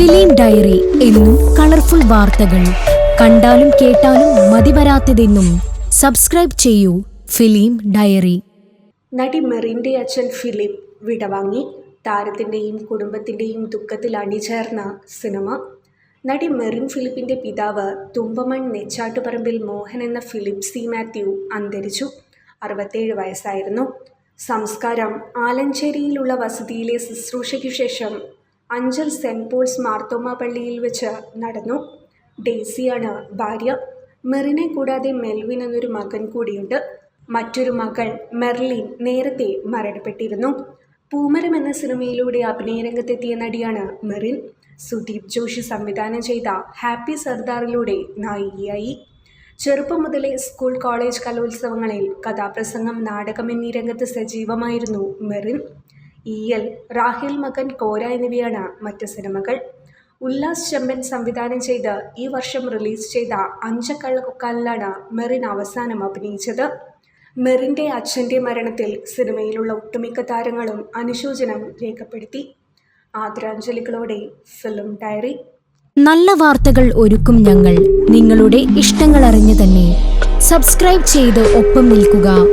Film diary എന്നും colourful വാർത്തകൾ. കണ്ടാലും കേട്ടാലും മതിവരാത്തതെന്നും സബ്സ്ക്രൈബ് ചെയ്യൂ ഫിലിം ഡയറി. നടി മെറിന്റെ അച്ഛൻ ഫിലിം വിടവാങ്ങി. താരത്തിന്റെയും കുടുംബത്തിന്റെയും ദുഃഖത്തിൽ അണിചേർന്ന സിനിമ. നടി മെറിൻ ഫിലിപ്പിന്റെ പിതാവ് തുമ്പമൺ നെച്ചാട്ടുപറമ്പിൽ മോഹൻ എന്ന ഫിലിപ്പ് സി മാത്യു അന്തരിച്ചു. അറുപത്തേഴ് വയസ്സായിരുന്നു. സംസ്കാരം ആലഞ്ചേരിയിലുള്ള വസതിയിലെ ശുശ്രൂഷയ്ക്കു ശേഷം അഞ്ചൽ സെന്റ് പോൾസ് മാർത്തോമ പള്ളിയിൽ വെച്ച് നടന്നു. ഡെയ്സിയാണ് ഭാര്യ. മെറിനെ കൂടാതെ മെൽവിൻ എന്നൊരു മകൻ കൂടിയുണ്ട്. മറ്റൊരു മകൾ മെർലിൻ നേരത്തെ മരണപ്പെട്ടിരുന്നു. പൂമരം എന്ന സിനിമയിലൂടെ അഭിനയരംഗത്തെത്തിയ നടിയാണ് മെറിൻ. സുദീപ് ജോഷി സംവിധാനം ചെയ്ത ഹാപ്പി സർദാറിലൂടെ നായികയായി. ചെറുപ്പം മുതലേ സ്കൂൾ കോളേജ് കലോത്സവങ്ങളിൽ കഥാപ്രസംഗം നാടകം എന്നീ രംഗത്ത് സജീവമായിരുന്നു മെറിൻ. ഈയൽ റാഹിൽ മകൻ കോര എന്നിവയാണ് മറ്റ് സിനിമകൾ. ഉല്ലാസ് ചെമ്പൻ സംവിധാനം ചെയ്ത് ഈ വർഷം റിലീസ് ചെയ്ത അഞ്ചക്കള്ളക്കൊക്കാലിലാണ് മെറിൻ അവസാനം അഭിനയിച്ചത്. മെറിന്റെ അച്ഛന്റെ മരണത്തിൽ സിനിമയിലുള്ള ഒട്ടുമിക്ക താരങ്ങളും അനുശോചനം രേഖപ്പെടുത്തി. ആദരാഞ്ജലികളോടെ ഫിലിം ഡയറി. നല്ല വാർത്തകൾ ഒരുക്കും ഞങ്ങൾ. നിങ്ങളുടെ ഇഷ്ടങ്ങൾ അറിഞ്ഞു തന്നെ. സബ്സ്ക്രൈബ് ചെയ്ത് ഒപ്പം നിൽക്കുക.